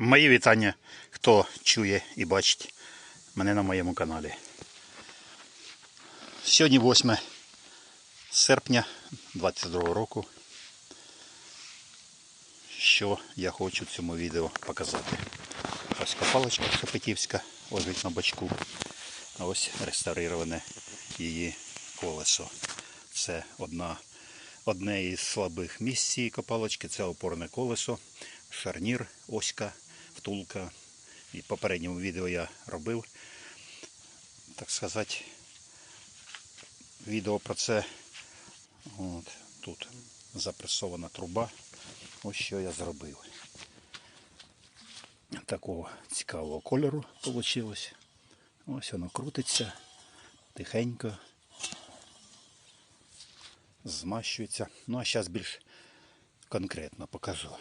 Мої вітання, хто чує і бачить мене на моєму каналі. Сьогодні 8 серпня 22 року. Що я хочу цьому відео показати. Ось копалочка Шепетівська лежить на бачку. А ось реставроване її колесо. Це одна, одне із слабих місць цієї копалочки. Це опорне колесо, шарнір, оська, втулка. І в попередньому відео я робив, так сказати, відео про це. От, тут запресована труба. Ось що я зробив. Такого цікавого кольору вийшло. Ось воно крутиться тихенько. Змащується. Ну а зараз більш конкретно покажу.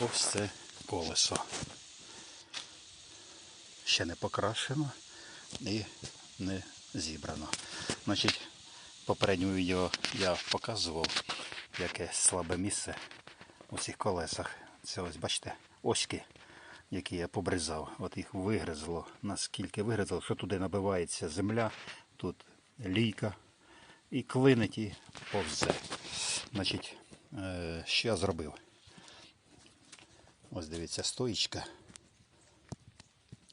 Ось це колесо. Ще не покрашено і не зібрано. Значить, в попередньому відео я показував, яке слабе місце у цих колесах. Це ось, бачите, оськи, які я побризав. От їх вигризло. Наскільки вигризло, що туди набивається земля, тут лійка і клинить і повзе. Значить, е, що я зробив? Ось дивіться, стоїчка.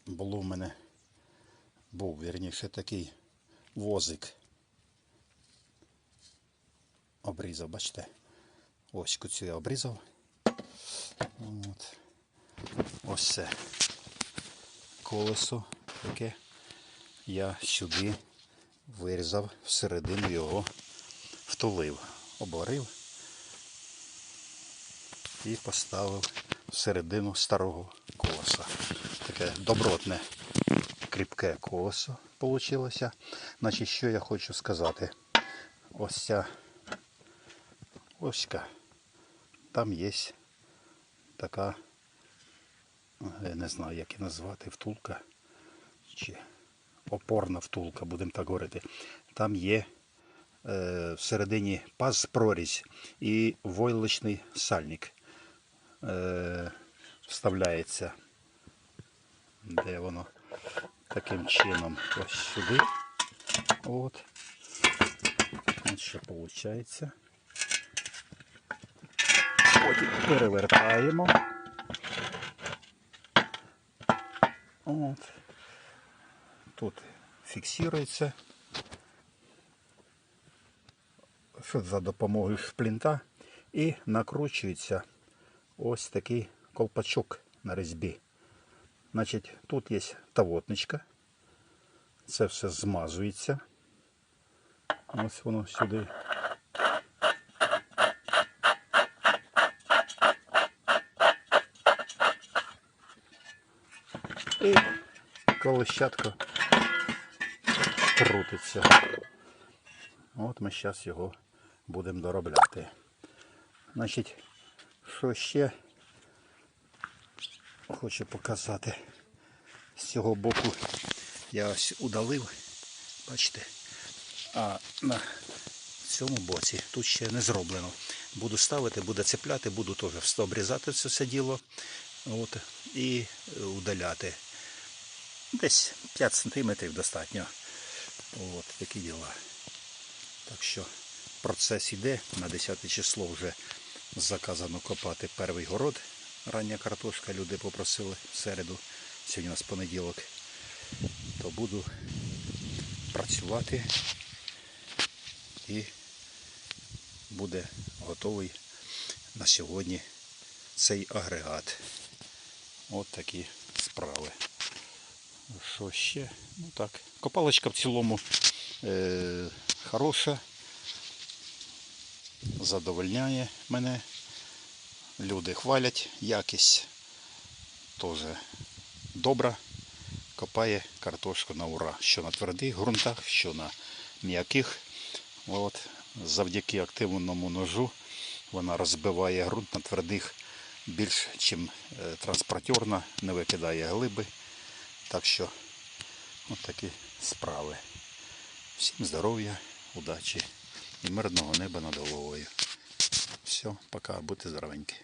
Було в мене, був вірніше такий возик. Обрізав, бачите? Ось цю я обрізав. От. Ось це колесо таке. Я сюди вирізав всередину його, втулив, оборив і поставив всередину старого колеса. Таке добротне кріпке колесо вийшло. Значить, що я хочу сказати? Ось ця оська. Там є така, я не знаю, як її назвати, втулка. Чи опорна втулка, будемо так говорити. Там є е, всередині паз прорізь і войлочний сальник е, вставляється. Де воно таким чином ось сюди. От. Ось що виходить. Потім перевертаємо. От. Тут фіксується. За допомогою шплінта і накручується ось такий колпачок на різьбі. Значить, тут є тавотничка. Це все змазується. Ось воно сюди. І колещатка крутиться. От ми зараз його будемо доробляти. Значить, що ще хочу показати. З цього боку я ось удалив, бачите, а на цьому боці тут ще не зроблено. Буду ставити, буде цепляти, буду теж обрізати це все діло от, і удаляти. Десь 5 см достатньо. От, такі діла. Так що процес іде. На 10 число вже заказано копати перший город. Рання картошка, люди попросили в середу. Сьогодні у нас понеділок. То буду працювати і буде готовий на сьогодні цей агрегат. От такі справи. Що ще? Ну так. Копалочка в цілому е- хороша. Задовольняє мене. Люди хвалять, якість теж добра. Копає картошку на ура. Що на твердих ґрунтах, що на м'яких. От. Завдяки активному ножу вона розбиває ґрунт на твердих більш, ніж транспортерна, не викидає глиби. Так що от такі справи. Всім здоров'я, удачі і мирного неба над головою. Все, пока, будьте здоровенькі.